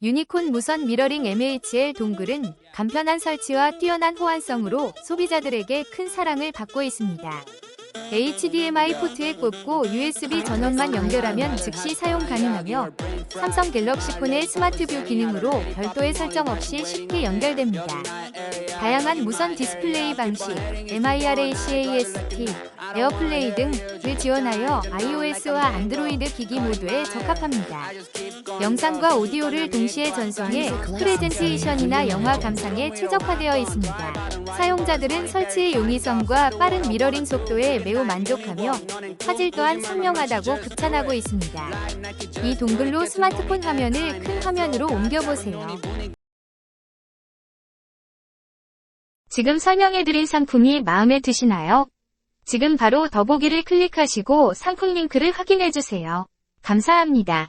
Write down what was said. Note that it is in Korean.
유니콘 무선 미러링 MHL 동글은 간편한 설치와 뛰어난 호환성으로 소비자들에게 큰 사랑을 받고 있습니다. HDMI 포트에 꽂고 USB 전원만 연결하면 즉시 사용 가능하며 삼성 갤럭시 폰의 스마트 뷰 기능으로 별도의 설정 없이 쉽게 연결됩니다. 다양한 무선 디스플레이 방식, MIRACAST, 에어플레이 등을 지원하여 iOS와 안드로이드 기기 모두에 적합합니다. 영상과 오디오를 동시에 전송해 프레젠테이션이나 영화 감상에 최적화되어 있습니다. 사용자들은 설치의 용이성과 빠른 미러링 속도에 매우 만족하며 화질 또한 선명하다고 극찬하고 있습니다. 이 동글로 스마트폰 화면을 큰 화면으로 옮겨보세요. 지금 설명해드린 상품이 마음에 드시나요? 지금 바로 더보기를 클릭하시고 상품 링크를 확인해주세요. 감사합니다.